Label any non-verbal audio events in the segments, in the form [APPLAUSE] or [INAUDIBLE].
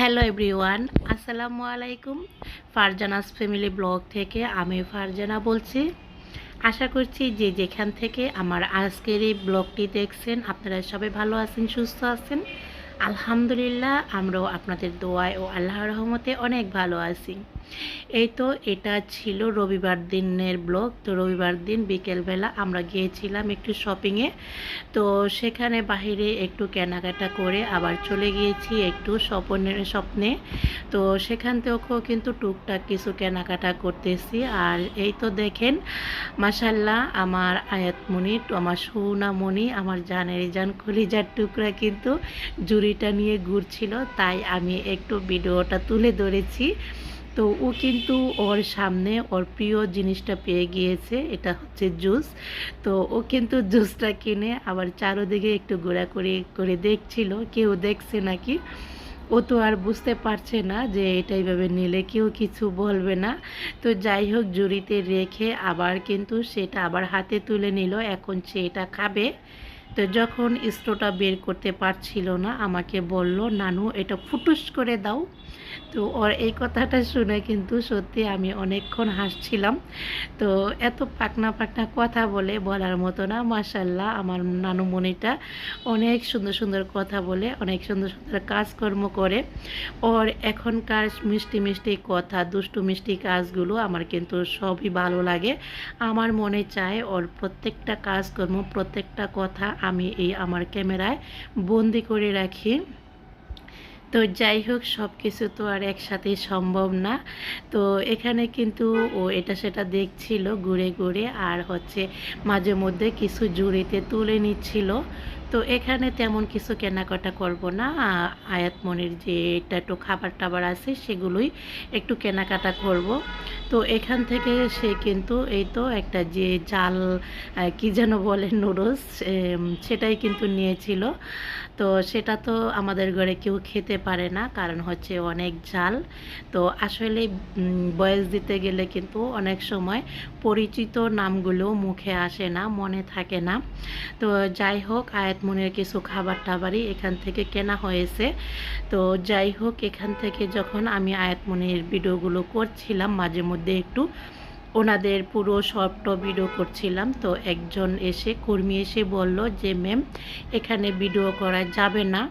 Hello everyone আসসালামু আলাইকুম Farzana's family blog থেকে আমি ফারজানা বলছি। আশা করছি যে যেখান থেকে আমার আজকের এই ব্লগটি দেখছেন, আপনারা সবাই ভালো আছেন, সুস্থ আছেন। আলহামদুলিল্লাহ, আমরাও আপনাদের দোয়ায় ও আল্লাহর রহমতে অনেক ভালো আছি। এই তো এটা ছিল রবিবার দিনের ব্লগ। তো রবিবার দিন বিকেলবেলা আমরা গিয়েছিলাম একটু শপিংয়ে তো সেখানে বাহিরে একটু কেনাকাটা করে আবার চলে গিয়েছি একটু স্বপ্নের স্বপ্নে। তো সেখান থেকেও কিন্তু টুকটাক কিছু কেনাকাটা করতেছি। আর এই তো দেখেন মাসাল্লাহ আমার আয়াতমণি, আমার সৌনামণি, আমার জানের জান কলিজার টুকরা কিন্তু জুড়িটা নিয়ে ঘুরছিল। তাই আমি একটু ভিডিওটা তুলে ধরেছি। তো ও কিন্তু ওর সামনে ওর প্রিয় জিনিসটা পেয়ে গিয়েছে, এটা হচ্ছে জুস। তো ও কিন্তু জুসটা কিনে আবার চারোদিকে একটু ঘোরাঘুরি করে দেখছিল, কেউ দেখছে নাকি? ও তো আর বুঝতে পারছে না যে এটা এইভাবে নিলে কেউ কিছু বলবে না। তো যাই হোক, জুড়িতে রেখে আবার কিন্তু সেটা আবার হাতে তুলে নিল, এখন সে এটা খাবে। তো যখন স্টোটা বের করতে পারছিল না, আমাকে বলল, নানু, এটা ফুটুস করে দাও। তো ওর এই কথাটা শুনে কিন্তু সত্যি আমি অনেকক্ষণ হাসছিলাম। তো এত পাকনা পাকনা কথা বলে বলার মতো না মাসাল্লাহ আমার নানুমণিটা অনেক সুন্দর সুন্দর কথা বলে, অনেক সুন্দর সুন্দর কাজকর্ম করে। ওর এখনকার মিষ্টি মিষ্টি কথা, দুষ্টু মিষ্টি কাজগুলো আমার কিন্তু সবই ভালো লাগে। আমার মনে চায় ওর প্রত্যেকটা কাজকর্ম, প্রত্যেকটা কথা আমি এই আমার ক্যামেরায় বন্দি করে রাখি। তো যাই হোক সব কিছু তো আর একসাথে সম্ভব না। তো এখানে কিন্তু ও এটা সেটা দেখছিল ঘুরে ঘুরে, আর হচ্ছে মাঝে মধ্যে কিছু জুড়িতে তুলে নিচ্ছিল। তো এখানে তেমন কিছু কেনাকাটা করব না। আয়াতমনির যে এটা একটু খাবার টাবার আছে, সেগুলোই একটু কেনাকাটা করব। তো এখান থেকে সে কিন্তু এই তো একটা যে জাল কি যেন বলে, নুডলস সেটাই কিন্তু নিয়েছিল। তো সেটা তো আমাদের ঘরে কেউ খেতে পারে না, কারণ হচ্ছে অনেক জাল। তো আসলে বয়স দিতে গেলে কিন্তু অনেক সময় পরিচিত নামগুলো মুখে আসে না, মনে থাকে না। তো যাই হোক, আয়াত মনের কিছু খাবার টাবারই এখান থেকে কেনা হয়েছে। তো যাই হোক, এখান থেকে যখন আমি আয়াতমনির ভিডিওগুলো করছিলাম, মাঝে মধ্যে একটু ওনাদের পুরো শর্ট ভিডিও করছিলাম, তো একজন এসে, কর্মী এসে বলল যে, ম্যাম, এখানে ভিডিও করা যাবে না।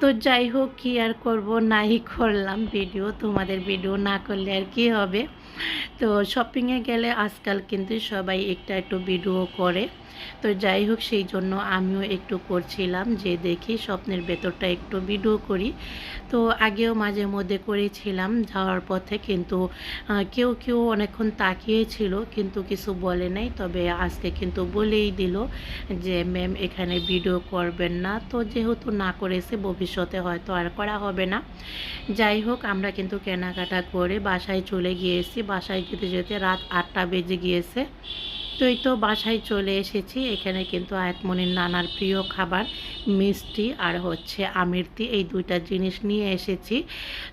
তো যাই হোক, কী আর করব? নাই করলাম ভিডিও তোমাদের ভিডিও না করলে আর কি হবে? তো শপিংয়ে গেলে আজকাল কিন্তু সবাই একটা একটু ভিডিও করে। তো যাই হোক, সেই জন্য আমিও একটু করছিলাম যে দেখি স্বপ্নের ভেতরটা একটু ভিডিও করি। তো আগেও মাঝে মধ্যে করেছিলাম, যাওয়ার পথে কিন্তু কেউ কেউ অনেকক্ষণ তাকিয়েছিল, কিন্তু কিছু বলে নাই। তবে আজকে কিন্তু বলেই দিল যে ম্যাম এখানে ভিডিও করবেন না। তো যেহেতু না করেছে ভবিষ্যতে হয়তো আর করা হবে না। যাই হোক, আমরা কিন্তু কেনাকাটা করে বাসায় চলে গিয়েছি। বাসায় যেতে যেতে রাত আটটা বেজে গিয়েছে। তো এই তো বাসায় চলে এসেছি। এখানে কিন্তু আয়াতমনির নানার প্রিয় খাবার, মিষ্টি আর হচ্ছে আমিরতি, এই দুইটা জিনিস নিয়ে এসেছি।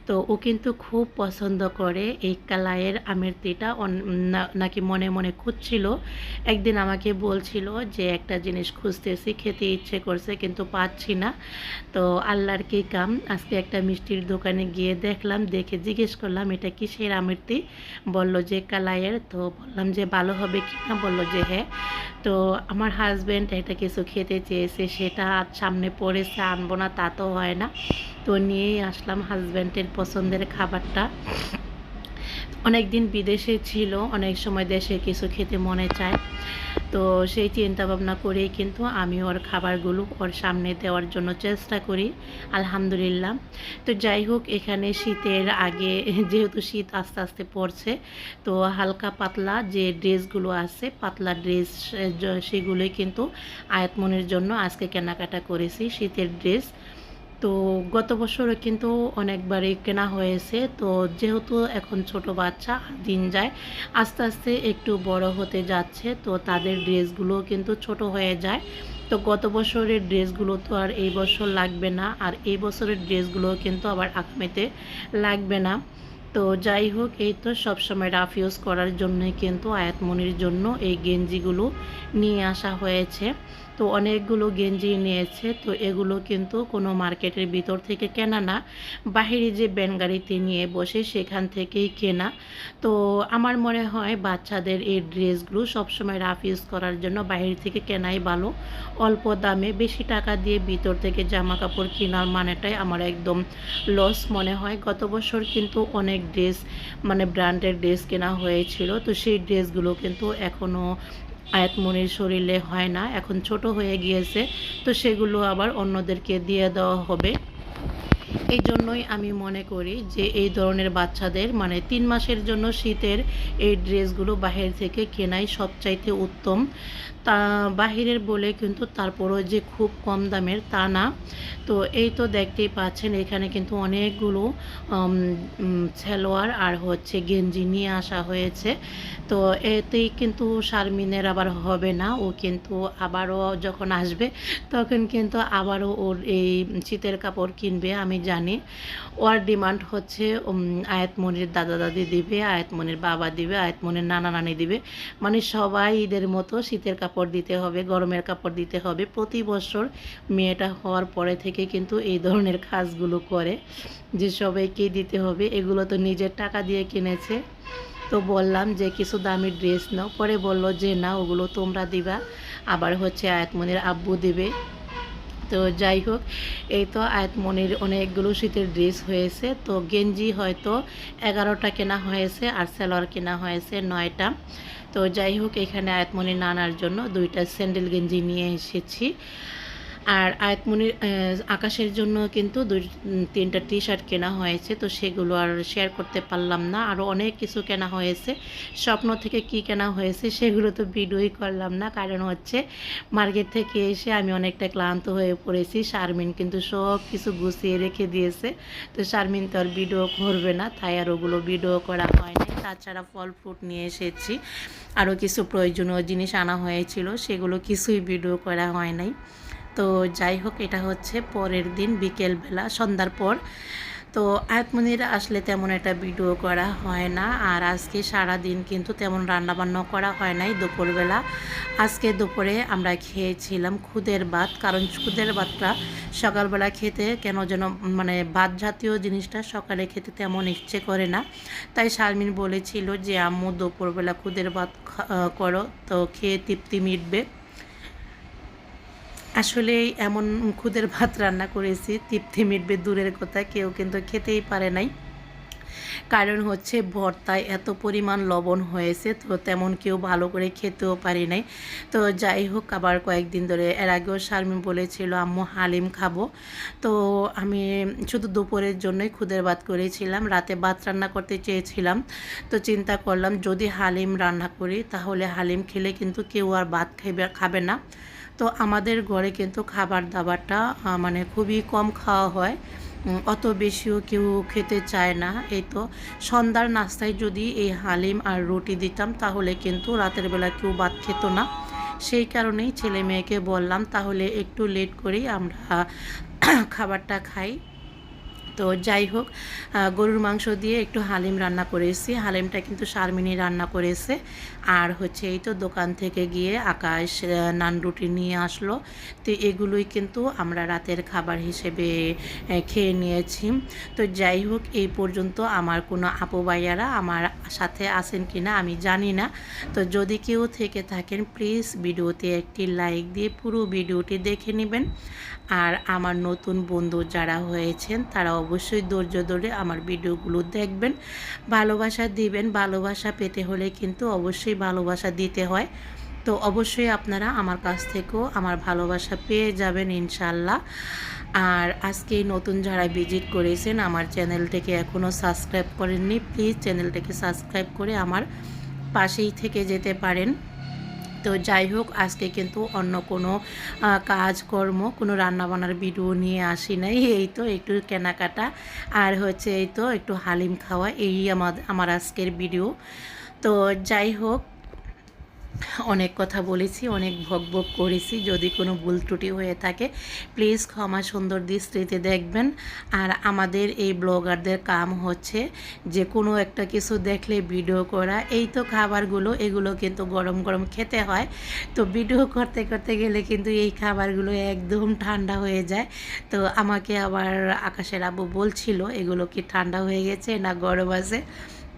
তো ও কিন্তু খুব পছন্দ করে এই কালাইয়ের আমিরতিটা। নাকি মনে মনে খুঁজছিল। একদিন আমাকে বলছিল যে, একটা জিনিস খুঁজতেছি, খেতে ইচ্ছে করছে, কিন্তু পাচ্ছি না। তো আল্লাহর কি কাম? আজকে একটা মিষ্টির দোকানে গিয়ে দেখলাম, দেখে জিজ্ঞেস করলাম, এটা কিসের আমিরতি? বলল যে, কালাইয়ের। তো বললাম যে, ভালো হবে কি না? বলল যে হ্যাঁ। তো আমার হাজব্যান্ড একটা কিছু খেতে চেয়েছে, সেটা সামনে পড়েছে, আনব না, তা তো হয় না। তো নিয়েই আসলাম হাজব্যান্ডের পছন্দের খাবারটা। অনেক দিন বিদেশে ছিল, অনেক সময় দেশে কিছু খেতে মনে চায়। তো সেই চিন্তা ভাবনা করেই কিন্তু আমি ওর খাবারগুলো ওর সামনে দেওয়ার জন্য চেষ্টা করি, আলহামদুলিল্লাহ। তো যাই হোক, এখানে শীতের আগে [LAUGHS] যেহেতু শীত আস্তে আস্তে পড়ছে, তো হালকা পাতলা যে ড্রেসগুলো আছে, পাতলা ড্রেস সেগুলোই কিন্তু আয়াতমনের জন্য আজকে কেনাকাটা করেছি, শীতের ড্রেস। তো গত বছরও কিন্তু অনেকবারই কেনা হয়েছে। তো যেহেতু এখন ছোট বাচ্চা দিন যায়, আস্তে আস্তে একটু বড় হতে যাচ্ছে, তো তাদের ড্রেসগুলো কিন্তু ছোট হয়ে যায়। তো গত বছরের ড্রেসগুলো তো আর এই বছর লাগবে না, আর এই বছরের ড্রেসগুলো কিন্তু আবার আগামীতে লাগবে না। তো যাই হোক, এই তো সবসময় রাফ ইউজ করার জন্যই কিন্তু আয়াতমনির জন্য এই গেঞ্জিগুলো নিয়ে আসা হয়েছে। তো অনেকগুলো গেঞ্জি নিয়েছে, তো এগুলো কিন্তু কোনো মার্কেটের ভিতর থেকে কেনা না, বাহিরে যে ব্যান গাড়িতে নিয়ে বসে সেখান থেকেই কেনা। তো আমার মনে হয় বাচ্চাদের এই ড্রেসগুলো সবসময় রাফ ইউজ করার জন্য বাইরে থেকে কেনাই ভালো। অল্প দামে বেশি টাকা দিয়ে ভিতর থেকে জামা কাপড় কেনার মানেটাই আমার একদম লস মনে হয়। গত বছর কিন্তু অনেক ড্রেস মানে ব্র্যান্ডের ড্রেস কেনা হয়েছিল। তো সেই ড্রেসগুলো কিন্তু এখনও আয়াতমনির শরীরে হয় না। এখন ছোট হয়ে গিয়েছে। তো সেগুলো আবার অন্যদেরকে দিয়ে দেওয়া হবে। এই জন্যই আমি মনে করি যে এই ধরনের বাচ্চাদের মানে তিন মাসের জন্য শীতের এই ড্রেসগুলো বাহির থেকে কেনাই সবচাইতে উত্তম। তা বাহিরের বলে কিন্তু তারপরও যে খুব কম দামের তা না। তো এই তো দেখতেই পাচ্ছেন, এখানে কিন্তু অনেকগুলো সালোয়ার আর হচ্ছে গেঞ্জি নিয়ে আসা হয়েছে। তো এতেই কিন্তু শারমিনের আবার হবে না, ও কিন্তু আবারও যখন আসবে তখন কিন্তু আবারও ওর এই শীতের কাপড় কিনবে, আমি জানি। ওর ডিমান্ড হচ্ছে আয়াতমনির দাদা দাদি দিবে আয়াতমনির বাবা দিবে আয়াতমনির নানা নানি দিবে। মানে সবাই ঈদের মতো শীতের কাপড় দিতে হবে, গরমের কাপড় দিতে হবে। প্রতি বছর মেয়েটা হওয়ার পরে থেকে কিন্তু এই ধরনের কাজগুলো করে, যে সবাইকেই দিতে হবে। এগুলো তো নিজের টাকা দিয়ে কিনেছে। তো বললাম যে, কিছু দামি ড্রেস নাও। পরে বলল যে, না, ওগুলো তোমরা দিবা। আবার হচ্ছে আয়াতমনির আব্বু দিবে। তো যাই হোক, এই তো আয়াতমনির অনেকগুলো শীতের ড্রেস হয়েছে। তো গেঞ্জি হয়তো এগারোটা কেনা হয়েছে আর সালোয়ার কেনা হয়েছে নয়টা। তো যাই হোক, এখানে আয়াতমনির নানার জন্য দুইটা স্যান্ডেল গেঞ্জি নিয়ে এসেছি। আর আয়াতমনির আকাশের জন্য কিন্তু দুই তিনটা টি শার্ট কেনা হয়েছে, তো সেগুলো আর শেয়ার করতে পারলাম না। আরও অনেক কিছু কেনা হয়েছে। স্বপ্ন থেকে কি কেনা হয়েছে সেগুলো তো ভিডিওই করলাম না। কারণ হচ্ছে মার্কেট থেকে এসে আমি অনেকটা ক্লান্ত হয়ে পড়েছি। শারমিন কিন্তু সব কিছু গুছিয়ে রেখে দিয়েছে। তো শারমিন তো আর ভিডিও করবে না, তাই আর ওগুলো ভিডিও করা হয়নি তাছাড়া ফল ফ্রুট নিয়ে এসেছি। আরও কিছু প্রয়োজনীয় জিনিস আনা হয়েছিল, সেগুলো কিছুই ভিডিও করা হয় নাই। তো যাই হোক, এটা হচ্ছে পরের দিন বিকেলবেলা, সন্ধ্যার পর। তো আয়াতমনির আসলে তেমন একটা ভিডিও করা হয় না, আর আজকে সারা দিন কিন্তু তেমন রান্নাবান্না করা হয় নাই দুপুরবেলা। আজকে দুপুরে আমরা খেয়েছিলাম খুদের ভাত, কারণ খুদের ভাতটা সকালবেলা খেতে কেন যেন মানে ভাত জাতীয় জিনিসটা সকালে খেতে তেমন ইচ্ছে করে না। তাই শারমিন বলেছিল যে, আম্মু, দুপুরবেলা খুদের ভাত করো, তো খেয়ে তৃপ্তি মিটবে। আসলে এমন খুদের ভাত রান্না করেছি, তৃপ্তি মিটবে দূরের কথা, কেউ কিন্তু খেতেই পারে নাই। কারণ হচ্ছে ভর্তায় এত পরিমাণ লবণ হয়েছে, তো তেমন কেউ ভালো করে খেতেও পারি নাই। তো যাই হোক, আবার কয়েকদিন ধরে এর আগেও শারমিন বলেছিল, আম্মু, হালিম খাব। তো আমি শুধু দুপুরের জন্যই খুদের ভাত করেছিলাম, রাতে ভাত রান্না করতে চেয়েছিলাম। তো চিন্তা করলাম, যদি হালিম রান্না করি, তাহলে হালিম খেলে কিন্তু কেউ আর ভাত খাবে খাবে না। তো আমাদের ঘরে কিন্তু খাবার দাবারটা মানে খুবই কম খাওয়া হয়। অত বেশিও কেউ খেতে চায় না। এই তো সন্ধ্যার নাস্তায় যদি এই হালিম আর রুটি দিতাম, তাহলে কিন্তু রাতের বেলা কেউ ভাত খেত না। সেই কারণেই ছেলে মেয়েকে বললাম, তাহলে একটু লেট করেই আমরা খাবারটা খাই। তো যাই হোক গরুর মাংস দিয়ে একটু হালিম রান্না করেছি। হালিমটা কিন্তু শারমিনী রান্না করেছে। আর হচ্ছে এই তো দোকান থেকে গিয়ে আকাশ নান রুটি নিয়ে আসলো। তো এগুলোই কিন্তু আমরা রাতের খাবার হিসেবে খেয়ে নিয়েছি। তো যাই হোক, এই পর্যন্ত আমার কোনো আপু ভাইয়ারা আমার সাথে আসেন কি না আমি জানি না। তো যদি কেউ থেকে থাকেন প্লিজ ভিডিওতে একটি লাইক দিয়ে পুরো ভিডিওটি দেখে নেবেন। আর আমার নতুন বন্ধু যারা হয়েছেন তারা অবশ্যই ধৈর্য ধরে আমার ভিডিওগুলো দেখবেন। ভালোবাসা দিবেন, ভালোবাসা পেতে হলে কিন্তু অবশ্যই ভালোবাসা দিতে হয়। তো অবশ্যই আপনারা আমার কাছ থেকেও আমার ভালোবাসা পেয়ে যাবেন ইনশাল্লাহ আর আজকে নতুন যারা ভিজিট করেছেন, আমার চ্যানেলটাকে এখনও সাবস্ক্রাইব করেননি, প্লিজ চ্যানেলটাকে সাবস্ক্রাইব করে আমার পাশেই থেকে যেতে পারেন। তো যাই হোক, আজকে কিন্তু অন্য কোনো কাজকর্ম, কোনো রান্নাবান্নার ভিডিও নিয়ে আসি নাই। এই তো একটু কেনাকাটা, আর হচ্ছে এই তো একটু হালিম খাওয়া, এই আমার আমার আজকের ভিডিও তো যাই হোক অনেক কথা বলেছি, অনেক ভোগ ভোগ করেছি। যদি কোনো ভুল ত্রুটি হয়ে থাকে প্লিজ ক্ষমা সুন্দর দৃষ্টিতে দেখবেন। আর আমাদের এই ব্লগারদের কাম হচ্ছে যে কোনো একটা কিছু দেখলে ভিডিও করা। এই তো খাবারগুলো, এগুলো কিন্তু গরম গরম খেতে হয়। তো ভিডিও করতে করতে গেলে কিন্তু এই খাবারগুলো একদম ঠান্ডা হয়ে যায়। তো আমাকে আবার আকাশের আবু বলছিল, এগুলো কি ঠান্ডা হয়ে গেছে না গরম আছে?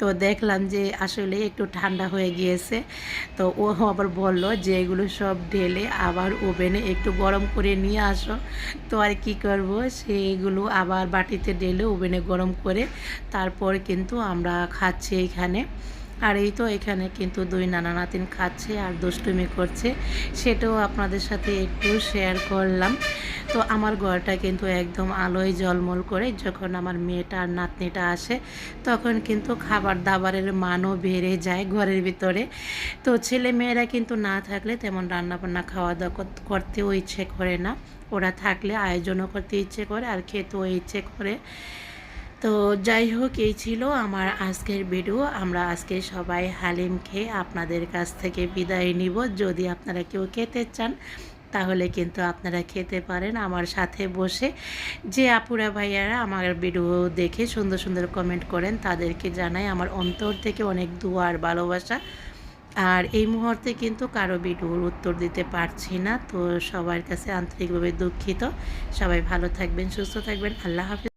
তো দেখলাম যে আসলে একটু ঠান্ডা হয়ে গিয়েছে। তো ও আবার বলল যে এগুলো সব ঢেলে আবার ওভেনে একটু গরম করে নিয়ে আসো। তো আর কি করব? সেগুলো আবার বাটিতে ঢেলে ওভেনে গরম করে তারপর কিন্তু আমরা খাচ্ছি এখানে। আর এই তো এখানে কিন্তু দুই নানা নাতিন খাচ্ছে আর দুষ্টুমি করছে। সেটাও আপনাদের সাথে একটু শেয়ার করলাম। তো আমার ঘরটা কিন্তু একদম আলোয় জলমল করে যখন আমার মেয়েটা আর নাতনিটা আসে, তখন কিন্তু খাবার দাবারের মানও বেড়ে যায় ঘরের ভিতরে। তো ছেলে মেয়েরা কিন্তু না থাকলে তেমন রান্না বান্না খাওয়া দাওয়া কর- করতেও ইচ্ছে করে না। ওরা থাকলে আয়োজনও করতে ইচ্ছে করে আর খেতেও ইচ্ছে করে। তো যাই হোক, এই ছিল আমার আজকের ভিডিও। আমরা আজকে সবাই হালিম খেয়ে আপনাদের কাছ থেকে বিদায় নিব। যদি আপনারা কেউ খেতে চান তাহলে কিন্তু আপনারা খেতে পারেন আমার সাথে বসে। যে আপুরা ভাইয়ারা আমার ভিডিও দেখে সুন্দর সুন্দর কমেন্ট করেন, তাদেরকে জানাই আমার অন্তর থেকে অনেক দুয়ার ভালোবাসা। আর এই মুহূর্তে কিন্তু কারও ভিডিওর উত্তর দিতে পারছি না, তো সবার কাছে আন্তরিকভাবে দুঃখিত। সবাই ভালো থাকবেন, সুস্থ থাকবেন, আল্লাহ হাফিজ।